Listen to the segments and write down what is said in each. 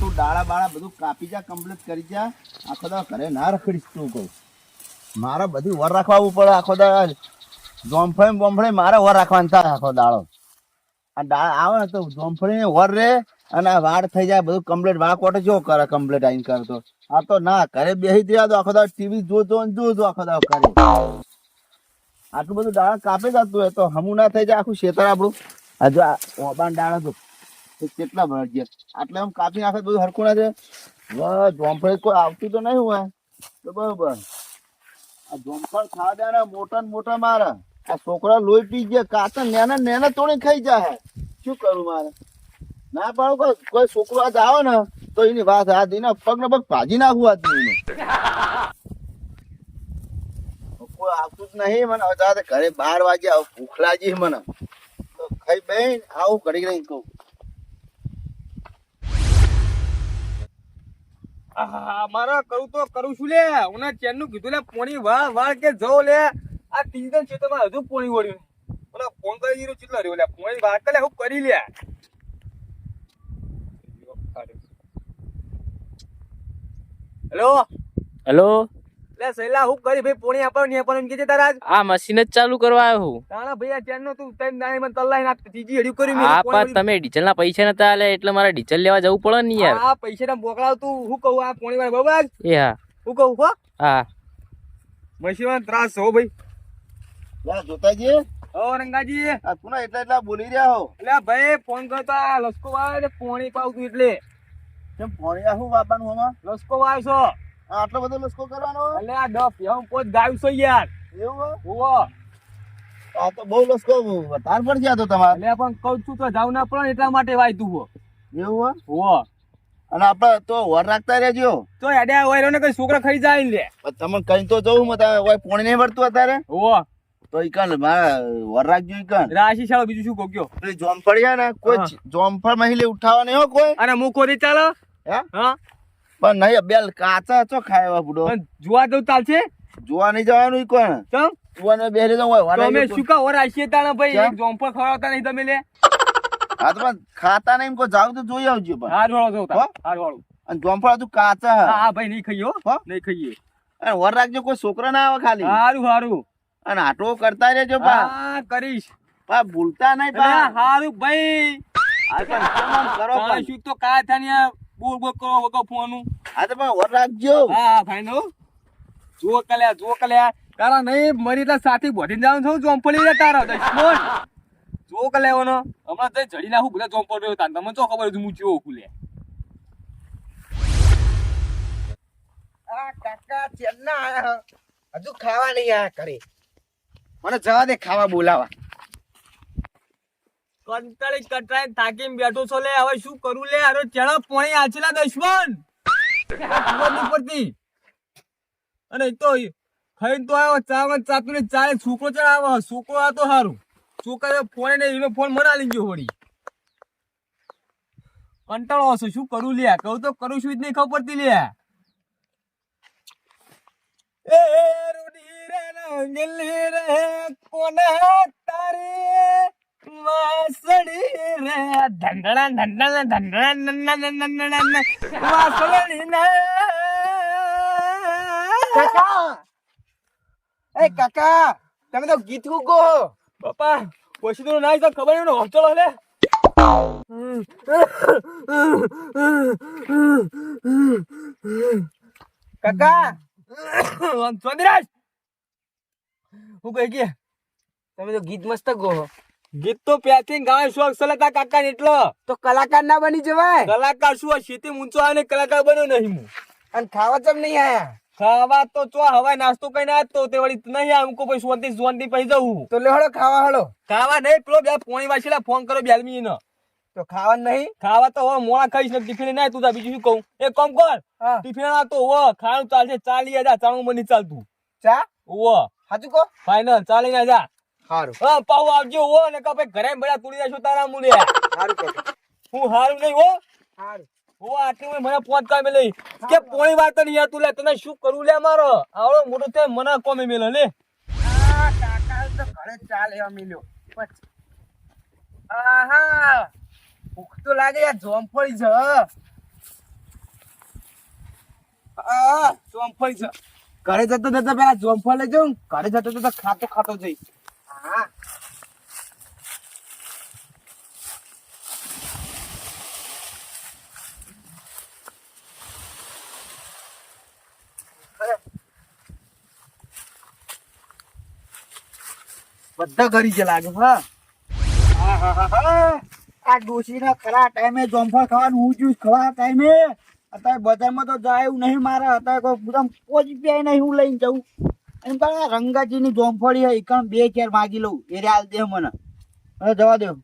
તું ડાળા બાળા બધું કાપી જા કમ્પ્લીટ કરી જા. આખો દા ઘરે ના રખડીશ તું કહું મારે બધી વર રાખવા પડે આખો દા જોમફળી બોમફળી મારે વર રાખવાનું થાય આખો દાળો આ દાળ આવે ને તો જોમફળી વર રે અને આ વાળ થઈ જાય, બધું કમ્પ્લીટ વાળ કોટે જો કરે કમ્પ્લીટ આઈને કરતો આ તો ના, ઘરે બેસી દે તો આખો દાવ ટીવી જોતો ને જોતો આખો દાવ કરે આટલું બધું દાળ કાપી જતું હોય તો હમું ના થઈ જાય આખું ખેતર આપણું. હજુ ઓબાન દાળ હતું કેટલા ભર ગયા? આટલે આમ કાપી નાખે બધું હરખું ના છે? જોમફળી કોઈ આવતું તો નહીં હોય. તો બરોબર. આ જોમફળ ખાવા દે ને મોટા ને મોટા મારે. આ છોકરા લોહી પી ગયા, કાચા નેના નેના તોડી ખાઈ જાય શું કરું મારે? ના પાડો કોઈ છોકરો આજ આવે ને, તો એની વાત આ દઈને પગ ને પગ ભાજી નાખવું આજ એને. કોઈ આવતું જ નહીં મને. હવે ઘરે બાર વાગ્યા ભૂખ લાગી મને. તો ખાઈ બેન આવું ઘડી રહી કહું. મારે કરું તો કરું છું લે. હું ચેનનું કીધું લે પોણી વાળ વાળ કે જો લે. આ તીન ખેતરમાં હજુ પોણી વળ્યું ઓલા ફોન કરી દીધો કેટલો રહ્યો લે? પોણી વાળ કે લે હું કરી લે. હેલો હેલો લે સૈલા હું કરી ભાઈ પોણી આપવાનું નહીં આપવાનું કે તારા આ મશીન જ ચાલુ કરવા આવ્યો હું. તાણા ભાઈ આ ચેન નો તું તઈ નાની મને તલ્લાઈ નાખ ત્રીજી હડી કરી મેં આ પોણી તમે ડીઝલ ના પૈસા નતા આલે એટલે મારે ડીઝલ લેવા જવું પડે ને યાર. આ પૈસા ના બોકડાવ તું હું કહું આ પોણી વાળા બરાબર? એ હા. હું કહું હો. હા. મશીન ત્રાસ હો ભાઈ. જોતાજી. ઓ રંગાજી. આ પુના એટલા એટલા બોલી રહ્યા હો. એટલે ભાઈ ફોન કરતો લસકો વાળો પોણી પાવતું એટલે. કેમ ભણ્યા હું બાપાનું હોમાં લસકો વાળો છો. આટલો બધો લસકો કરવાનો? એટલે આ ડફ હું પોત ગાયું છું યાર. એવું? ઓવો આ તો બહુ લસકો તાર પર ગયા તો તમારે. એટલે પણ કહું છું તો જાવ ના પડે એટલા માટે વાયતું હો. એવું હો અને આપડે તો વર રાખતા રહેજો. તો એડે હોય ને કઈ છોકરા ખાઈ જાય ને લે. તમને કઈ તો જવું મત હવે પોણી નહીં ભરતું અત્યારે? હો તો ઈકન વર રાખજો ઈકન રાશી શાળો બીજું શું કોક્યો જોમફળિયા ને કોઈ જોમફળ મહિલે ઉઠાવવા નહીં હો કોઈ? અને મુખો કોરી ચાલો. હે? હા. પણ નહીં બેલ કાચા ચો ખાવા બુડો પણ જોવા જવું ચાલશે? જોવા નહીં જવાનું કોણ? ચમ? જોવાને બેરે જવું હોય તમે શું કા ઓર આશીએ તાણે ભાઈ? એક જોંપળ ખવડાવતા નહીં તમે લે. હા તો પણ ખાતા નહીં કોઈ જાવ તો જોઈ આવજો પણ. હાર વાળો હો? હાર વાળો. અને જોમફળ તું કાચા હા. ભાઈ નહીં ખાઈએ હો? નહીં ખાઈએ. અને વર રાખજો કોઈ છોકરા ના આવે ખાલી. હારું હારું. અને આટો કરતા રહેજો પા. હા કરીશ. પા ભૂલતા નહીં પા. હારું ભાઈ. આ પણ કરો પા શું તો કાં ને આ બોલ બોલ કરો વગર ફોનું આ તો પણ વર રાખજો. હા ભાઈનો. જો કલ્યા જો કલ્યા. તારા નહીં મરી એટલે સાથે બોધીને જવાનું છું જોંપડી રે તારા દશમન જો કલ્યાવાનો હમણાં તો જડી નાખું બધા જોંપડ રહ્યો તાન તમને તો ખબર હું જો ખુલે આ કાકા ચેન્ના આયા હજુ ખાવા નહીં આયા કરે મને જવા દે ખાવા બોલાવા. કંટાળી કંટાળી થાકીને બેઠો છો લે, હવે શું કરું લે? અરે ચેડો પોણી આચેલા દશમન! પડતી અને તો ખાઈને તો આવ્યો ચાવન ચાતું ને ચાલે છોકરો ચડાવો છોકરો આ તો સારું છોકરા ફોન ને એનો ફોન મના લઈ ગયો હોડી કંટાળો હશે, શું કરું લે? કહું તો કરું છું જ નહીં ખબર પડતી લે. એ રૂડી રે રંગલી રે, કોના તારી વાસળી રે. ધંધણા ધંધણા ધંધણા ધંધણા ધંધણા વાસળી ને કાકા! એ કાકા તમે તો ગીત ગો બાપા પછી તો ના તો ખબર નહીં હોસ્ટેલ હલે કાકા! ચોંદરાજ હું કહી કે તમે તો ગીત મસ્ત ગો ગીત તો પ્યાથી ગાય શોખ સલાતા કાકા એટલો. તો કલાકાર ના બની જવાય? કલાકાર શું આ ઊંચો આવે કલાકાર બન્યો નહીં હું. અને ખાવા ચમ નહીં આયા? ખાવા તો ચો હવે નાસ્તો કઈ ના તો તે વળી નહીં આમકો પછી સોંતી સોંતી પહી જવું તો લે હળો ખાવા હળો. ખાવા નહીં પેલો બે પોણી વાસીલા ફોન કરો બેલમી નો તો ખાવા નહીં? ખાવા તો હવે મોળા ખાઈશ ને ટિફિન ના તું તા બીજું શું કહું? એક કામ કર. ટિફિન ના તો હો ખાણું ચાલશે ચાલી હજાર ચાણું મની ચાલતું. ચા? ઓ હાજુ કો ફાઈનલ ચાલી ના જા સારું હા પાવ આવજો હો ને કા ભાઈ ઘરે બધા તુડી જશો તારા મુલે હારું કે હું હારું નહીં હો. હારું. હો આટલી મને પોત કામે લઈ. કે પોણી વાત નહીં યાર તું લે તને શું કરું લે મારો? આવડો મોટો તે મને કોમે મેલે લે. આ કાકા તો ઘરે ચા લેવા મિલ્યો. આહા ભૂખ તો લાગે યાર જોમફળી છે આ જોમફળી છે. ઘરે જતો જતો પેલા જોમફળ લઈ જાઉં ઘરે જતો જતો ખાતો ખાતો જઈ બધા કરી છે લાગે હા. આ ડોશીના ખરા ટાઈમે જોમફળ ખાવાનું હું જ્યુસ ખવા ટાઈમે અત્યારે બજારમાં તો જાય એવું નહીં મારે, અત્યારે કોઈ એકદમ પોચી પીએ નહીં હું લઈને જઉં એમ રંગાજી રંગાજીની જોમફળી હોય એકણ બે ચાર માગી લઉં. એ હાલ દે મને. હવે જવા દેવ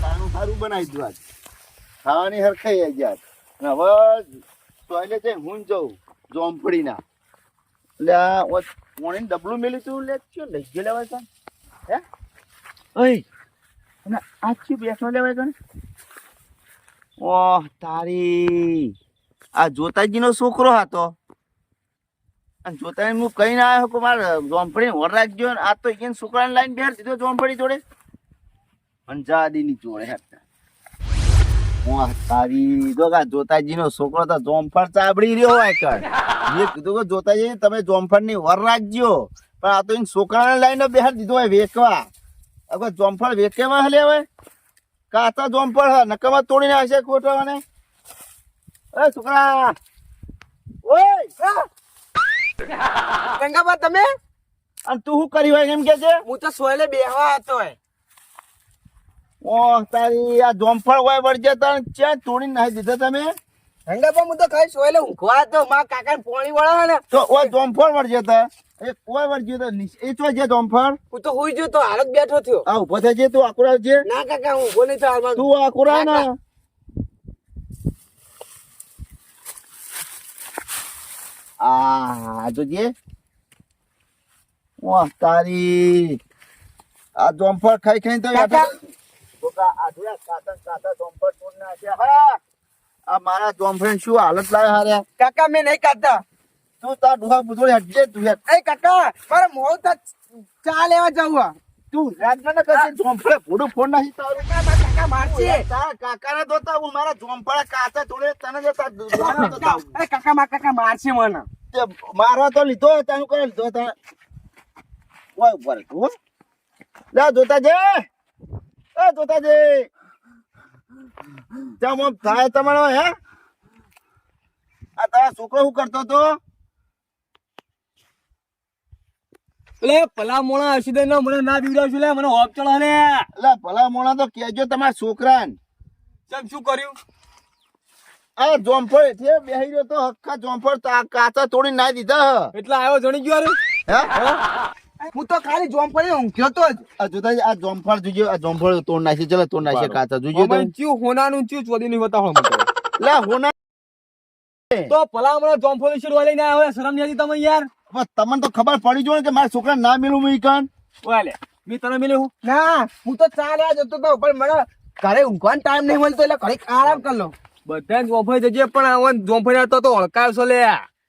સારું સારું બનાવી દઉં આજ. ખાવાની હરખાઈ આવી ગયા અને હવે ટોયલેટ જઈ હું જઉં જોમફળીના. એટલે આ પોણી ડબલું મેલી તું લે ચો લઈ ગયો લેવાય કાન હે? ઓય. અને આ શું બેસવા લેવાય કાન ઓહ તારી. આ જોતાજીનો છોકરો હતો. અને જોતાજી હું કઈ ના આવ્યો કે મારે જોમફળી વર રાખજો આ તો એને છોકરાને લાઈન બેર દીધો જોમફળી જોડે. અંજાદીની જોડે હતા વાહ તારી તો કા જોતાજીનો છોકરો તો જોમફળ ચાબડી રહ્યો કીધું કે જોતાજી, તમે જોમફળની વર રાખજો. પણ આ તો એને છોકરાને લાઈને બેહાર દીધો હોય વેચવા હવે જોમફળ વેચવામાં હલે હવે? કાતા જોમફળ હા નકમાં તોડીને હશે અને. એ છોકરા! ઓય! ગંગાબા તમે? અને તું શું કરી હોય એમ કે છે? હું તો સોયલે બેહવા હતો. ઓહ તારી આ જોમફળ હોય વળજે તણ ક્યાં તોડી નાખી દીધા તમે? ગંગાબા હું તો ખાલી સોયલે ઊંઘવા હતો મારા કાકાને પોણી વળા ને. તો ઓ જોમફળ વળજે તા. એ કોઈ વળજે તો એ તો જે જોમફળ હું તો હુઈ જો તો હાલ બેઠો થયો. આ ઊભો થઈ જે તું આકુરા જે. ના કાકા હું ઊભો નહીં થયો તું આકુરા ના આ જોજે વાહ તારી. આ જોમફળ ખાઈ ખાઈ તો આ મારા જોમફળ શું હાલત લાવે હારે? કાકા મેં નહીં ખાતા તું તાર ડુહા બુધોડી હટજે તું એ કાકા મારે મોડું તો ચા લેવા જવું. તું રાજના કશે જોમફળે ભોડું ફોન નાખી તારું. કાકા મારશે કાકાને જોતા હું મારા જોમફળે કાચા તોડે તને જોતા દુકાને જોતા હું. એ કાકા મારા કાકા મારશે મને. મારવા તો લીધો તને કોઈ લીધો તને ઓય ઉપર તું લે જોતા જે એ જોતા જે આમ થાય તમારો હે? આ તારા છોકરો શું કરતો તો એટલે પલા મોણા હસીદે મને ના બીવડાવશું લે મને હોપ ચડો લે. એટલે ભલા મોણા તો કેજો તમારા છોકરાને. ચમ શું કર્યું? આ જોમફળ છે બેહી રહ્યો તો હક્કા જોમફળ કાચા તોડી નાખી દીધા એટલે આવ્યો જણી ગયો અરે હું? તો ખાલી જોમ પડી ઊંઘ્યો તો જ. જોતા આ જોમફળ જોજો આ જોમફળ તોડ નાખી ચલો તોડ નાખી કાચા જોજો તો. અમારે હોનાનું ચિયું ચોદી નહીં બતાવો મને. લે હોના તો ભલા જોમફળી લઈને આવ્યા શરમ નહીં તમે યાર? તમને તો ખબર પડી જો કે મારા છોકરા ના મેલું મેં કાન ઓલે લે મેં તને મેલ્યો હું? ના હું તો ચાલ્યા જતો તો પણ મને ઘરે ઊંઘવાનો ટાઈમ નહીં મળતો એટલે ઘરે આરામ કરી લો બધા જોમફળી જજે પણ આવન જોમફળી તો તો હળકાવશો લે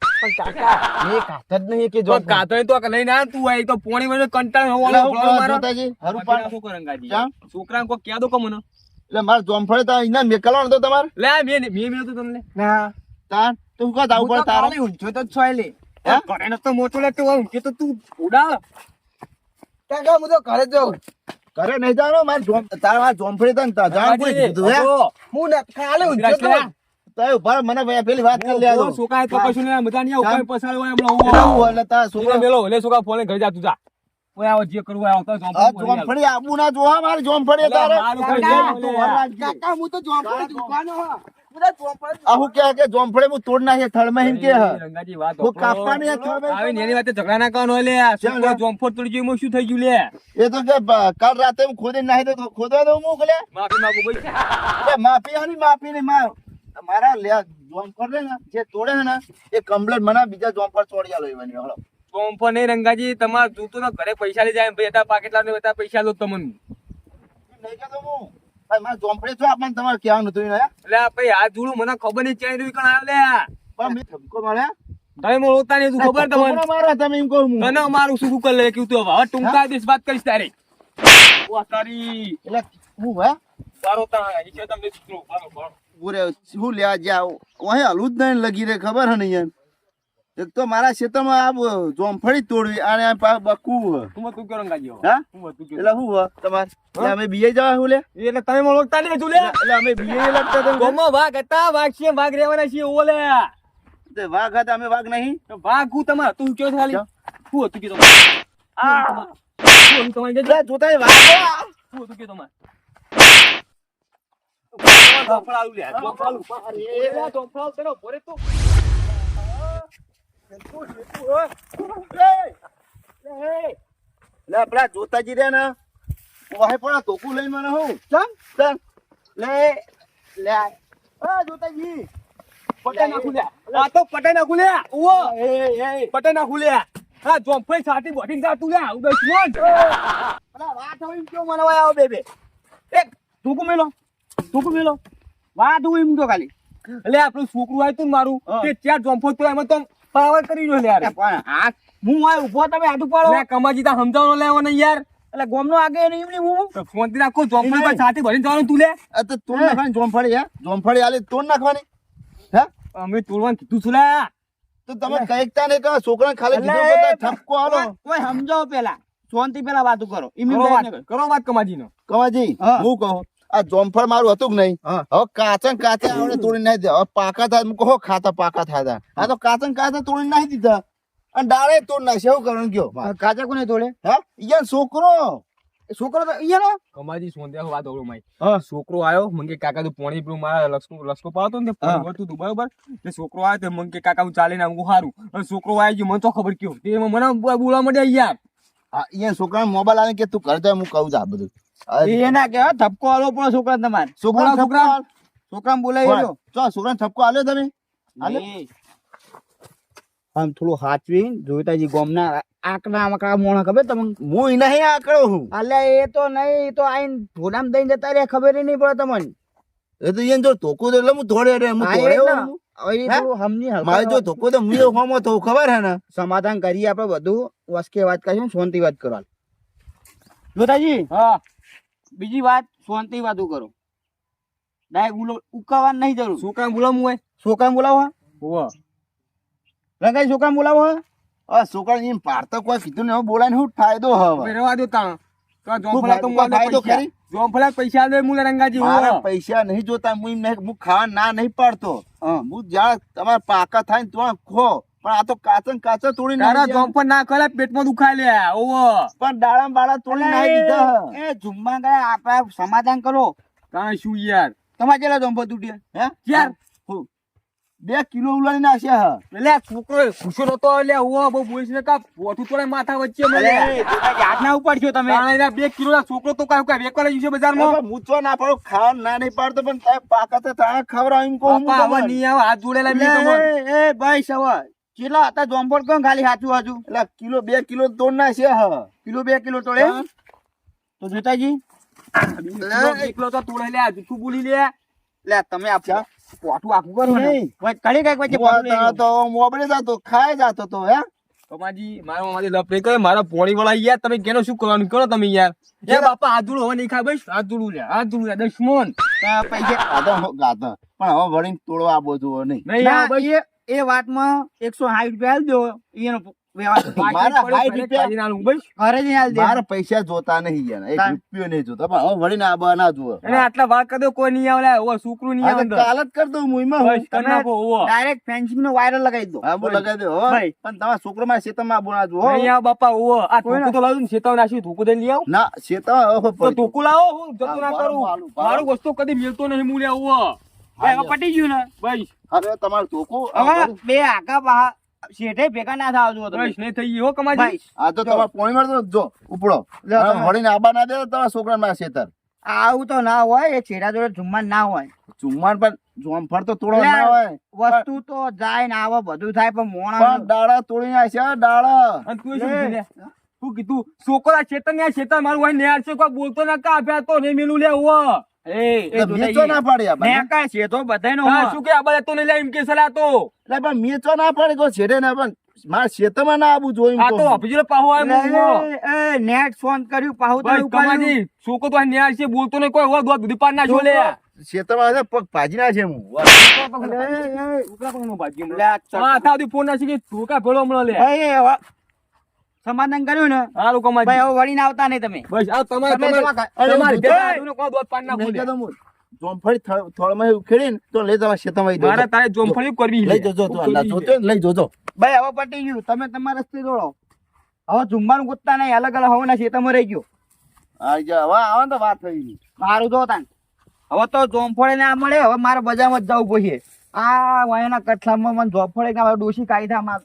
પણ કાકા મેં ખાતા જ નહીં કે જો કાતો તો લઈને આવ તું આય તો પોણી મને કંટાળ હોવાનો પ્રોબ્લેમ મારો. હરું પાડ. ક્યાં? છોકરા કો ક્યાં દો મને. એટલે મારા જોમફળે તો અહીંયા મેકલવાનો તો તમારે? લે મેં મે મેં તો તમને ના. તાર તું કા દાવ પર તારે? ઊંઘ્યો તો સોયલે હે? ઘરે તો મોટો લે તો કે તો તું ઉડા કાકા હું તો ઘરે જઉં ઘરે નહીં જાણો મારે જોમ તારા મારા જોમફળી તો તા જાણ કોઈ કીધું હે? હું. ને ખાલી ઊંઘ્યો તો જ. ઊભા મને ભાઈ પેલી વાત કરી લે ઓ, તો કશું નહીં બધા નહીં ઉપર પસાર હોય હમણાં હું હું એટલે તારા છોકરા છોકરા મેલો લે છોકરા ફોને ઘરે જા તું જા. ઓય આવો જે કરવું હોય આવો તો આ જોમફળી આબુ ના જોવા મારે જોમફળી તારે. કાકા, હું. તો જોમ પડી દુકાનો હા. હું તો જોમ પડી આ હું કે કે જોમફળી હું તોડ નાખે થળમાં એમ કે રંગાજી વાત હું કાપવાની થળમાં આવી ને એની વાતે ઝઘડા ના કરવાનો લે આ જોમફળ તોડી ગયું શું થઈ ગયું લે? એ તો કે કાલ રાતે હું ખોદી નાખી દો ખોદવા દઉં હું કે માફી માંગુ ભાઈ. એટલે માફી આની માફી ને માં મારા લે જોમફળ રે ને જે તોડે ને એ કમ્પ્લેટ મને બીજા જોમફળ તોડી આલો એવાની હળો. જોમફળ નહીં રંગાજી તમારે જોતું તો ઘરે પૈસા લઈ જાય ભાઈ હતા પાકેટ લાવીને બધા પૈસા લો તમને નહીં હું. ભાઈ મારા જોમફળી છો આપણને તમારે કહેવાનું હતું એટલે ભાઈ આ જોડું મને ખબર નહીં ચાઈ રહ્યું કણ પણ મેં ધમકો મારે તમે મને ઓળખતા નહીં ખબર તમને? મારો તમે એમ કહું તને મારું શું શું કરી લે તું હવે. ટૂંકા દિવસ વાત કરીશ તારી. ઓ તારી. એટલે હું હે? તારો તા છે તમને દીકરો. બારો બારો પૂરે શું લેવા જાવ અહીં હલું જ નહીં લગી રે ખબર હે નહીં યાર એક તો મારા ખેતરમાં આ જોમફળી તોડવી અને આ હે. તું તું ક્યો રંગાજી હા? હું તું એટલે શું હે તમારે? અમે બીએ જવા હું લે? એટલે તમે મને ઓળખતા નહીં લે. એટલે અમે બીએ લગતા તો ગોમાં વાઘ હતા વાઘ છે વાઘ રહેવાના છીએ ઓલે તે વાઘ હતા અમે વાઘ નહીં. વાઘ હું તમાર તું કયો ખાલી હું હતું કયો તમારે? શું હતું તમારે એટલે જોતા વાઘ હે. હતું કયો તમારે? ચોપડાલું લે, ચોપડાલું. અરે, ચોપડાલું તેનો ભોરે તો. લે પેલા જોતાજી રે ને. ઓહે પણ આ લઈ મને હું? ચમ? ચાલ લે લે. આ જોતાજી. પટાઈ નાખું લે. આ તો પટાઈ નાખું લે. એ પટાઈ નાખું લે. હા, જોંફાઈ સાટી બોટીને જા તું લે. ઉડે સુવન. પેલા વાત હોય એમ મને આવો બે એક ધૂકું મેલો. ધૂકું મેલો. વાત હોય એમ તો ખાલી. એટલે આપણું છોકરું આવ્યું તું મારું. તે ચાર જોંફો તો એમાં તો પાવર કરી રહ્યો લે યાર. પણ આ હું હોય ઊભો તમે આટું પાડો લે, કમાજી તા સમજાવવાનો લેવો ને યાર. એટલે ગોમનો આગે નહીં એમની હું તો ફોનથી રાખો જોમફળી પર સાથે ભરીને જવાનું તું લે. તો તોડ નાખવાની જોમફળી હે? જોમફળી આલે તોડ નાખવાની. હે? અમે તોડવાનું કીધું છું લે. તો તમે કઈકતા નહીં કહો છોકરા ખાલી કીધું કે ઠપકો આલો. કોઈ- સમજાવો પેલા. થી પેલા વાતો કરો. કરો વાત કરો. વાત કમાજીનો. કમાજી. હું કહું આ જોમફળ મારું હતું કે નહીં. હવે કાચન કાચે આવડે તોડી નાખી દે. હવે પાકા થાય કહો ખાતા પાકા થતા આ તો કાચન ને તોડી નાખી દીધા. અને ડાળે તોડ નાખશે એવું કરવાનું કયો? કાચા કોને તોડે? હે? યાર છોકરો. છોકરો તો કમાજી સોંધ્યા વાત ઓળો માઈ. છોકરો આવ્યો મંગે કાકા તું પોણી પેલું મારા લસકો ને. પોણી હતું બરાબર? તે છોકરો આવ્યો તે મંગે કાકા હું ચાલીને આવું સારું અને છોકરો આવી ગયો મને તો ખબર કયો. તે મને બોલવા મળ્યા યાર. હા છોકરા મોબાઈલ આવે કે તું કરતા હું કહું છું આ બધું. એ એના કેવા ધપકો આલો પણ છોકરા તમારે. છોકરા છોકરા. છોકરા છોકરા બોલાવી રહ્યો ચો છોકરાને ધપકો આલ્યો તમે? આલે? આમ થોડું હાચવી જોઈતાજી ગોમના આકડા આકડા મોણા ખબર? તમને હું નહીં આકડો હું. અલ્યા એ તો નહીં એ તો આઈને ભોડામાં દઈને જતા રહ્યા ખબર નહીં પડે તમને. એ તો ઈયન જો ધોકો દે એટલે હું ધોડે રે હું ધોડે મારે જો ધોકો દે હું હોમો થવું ખબર હે ને? સમાધાન કરી આપણે બધું. વસ્કે વાત કરીશું શાંતિ વાત કરવા. જોતાજી હા. બીજી વાત શાંતિ વાતો કરો. ડાય બોલો ઉકાવા નહીં જરૂર. છોકરા બોલાવું હોય? છોકરા બોલાવો હા? રંગાઈ શું કામ બોલાવો હા? છોકરા એમ પાડતો કોઈ કીધું ને બોલાય ને શું ફાયદો હવે. રેવા દો તા. તો શું તો ફાયદો- ખરી? જોંફળા પૈસા દે મુલે રંગાજી મારા પૈસા નહીં જોતા હું એમ નહીં હું ખાવા ના નહીં પાડતો. હું. જ્યાં તમારા પાકા થાય ને ત્યાં ખો. પણ આ તો કાચન ને કાચા તોડી તારા નાખી જોંફળ ના ખોલે પેટમાં દુખાય લે ઓવો. પણ દાડા બાળા તોડી નાખી દીધા. એ જુમ્મા ગયા આપણે સમાધાન કરો. કાં શું યાર? તમારે કેટલા જોમફળ તૂટ્યા? હે? ચાર. હું. બે કિલો ઉલાડી નાખશે હા. એટલે છોકરો ખુશો નતો એટલે ઓવો બહુ બોલીશ ને કા પોઠું તોડે માથા વચ્ચે મને. યાદ ના ઉપાડશો તમે. બે કિલો ના છોકરો તો કાંઈ કાંઈ વેકવા લઈ છે બજારમાં. મૂછવા ના પડો ખાવા ના નહીં પાડતો પણ તારે પાકા તો તારે ખવડાવ એમ કહું હું હવે. નહીં આવે હાથ જોડેલા મેં. એ ભાઈ સવા કેટલા હતા જોંપડ કોણ ખાલી સાચું હાચું? એટલે કિલો બે કિલો તોડ ના છે હા. કિલો બે કિલો તોડે? તો જોતાજી. કિલો તો તોડે લે જૂઠું બોલી લે. લે તમે આપો. પોઠું આખું કરું નહીં. કડી કંઈક વચ્ચે તો મોબડે જતો ખાય જતો તો હે? કમાજી મારા મારી લપ નહીં કરે મારા પોણી વાળા યાર. તમે કેનો શું કરવાનું? કરો તમે યાર. એ બાપા જોડો હવે નહીં ખાય ભાઈ આધુડું રે જોડું લે દુશ્મન. પૈસા ગાધા. પણ હવે વળીને તોડવા આ બધું નહીં. એ વાતમાં એકસો સાઠ રૂપિયા દો એનો મારા દે. પૈસા જોતા નહીં યાર. એક રૂપિયો નહીં જોતા. પણ હવે વળીને આ બા જુઓ. અને આટલા વાર કરી દો કોઈ નહીં આવે લે ઓવો નહીં આવે આ તો અંદર. કાલ જ કરી દઉં હું બસ કરી નાખો ઓવો ડાયરેક્ટ ફેન્સિંગ નો વાયરલ લગાવી દો હા બોલ. લગાવી દો. ભાઈ. પણ તમારા છોકરો માં શેતમાં આબુ ના જુઓ નહીં બાપા આ તો શેતમ નાખ્યું ધોકું દઈને લઈ આવ. ના શેતમાં તો. લાવો હું જતું ના કરું. મારું, મારું. મારું વસ્તુ કદી મિલતો નહીં મૂલ્યા ભાઈ, હવે પટી ગયું ને. ભાઈ હવે તમારું હવે બે આગા પા શેઠે ભેગા ના થાવ જો તમે. નહીં થઈ ગયો કમાજી. આ તો તમારે પોણી મારતો જો ઉપડો. વળીને આબા ના દે તો તમારા છોકરા માં શેતર. આવું તો ના હોય એ છેડા જોડે જુમ્માન ના હોય. જુમ્માન પણ જોમફળ તો તોડો ના હોય. વસ્તુ તો જાય ને આવે બધું થાય પણ પણ મોણા દાડા તોડી છે ડાળા અને તું શું? તું કીધું છોકરા છેતર ને છેતર મારું હોય નેર છે કોઈ બોલતો ના કા આપ્યા તો નહીં મેલું લે ઓવો એ તો મેચો ના પાડી આ ને બાને. કા છે તો બધાયનો શું કે આ તો નહીં એમ કે સલા તો? એટલે પણ મેચો ના પાડી કોઈ છેડે ના પણ મારા ના આવું જોયું આ તો પાહો એ, નેટ ફોન કર્યું પાહુ તો કમાજી છોકરો તો આ ન્યાર છે બોલતો નહીં કોઈ હોય દોધ દૂધી ના નાખ્યો લે છે પગ ભાજી ના છે હું ચક- માથા સુધી ફોન નાખી કે તું કા ભેળો હમણાં લે? સમાધાન કર્યું ને આ લોકો માં ભાઈ હવે વળીને આવતા નહીં તમે. બસ આ તમારે. જોમફળી થળ- થળમાં એવું ખેડીને તો લઈ જવા આવી મારે તારે જોમફળી કરવી લઈ જજો તો જોતો લઈ જોજો. ભાઈ હવે પટી ગયું. તમે તમારા રસ્તે દોડો. હવે જુમ્માનું ગોતતા નહીં. અલગ અલગ હવાના રહી ગયો. હવે આવે ને તો વાત થઈ ગઈ. મારું જો તાન. હવે તો જોમફળી ના મળે. હવે મારે બજારમાં જ જવું પડશે. આ વાયના કઠલામાં મને જોમફળે ના ડોશી કાયદા માં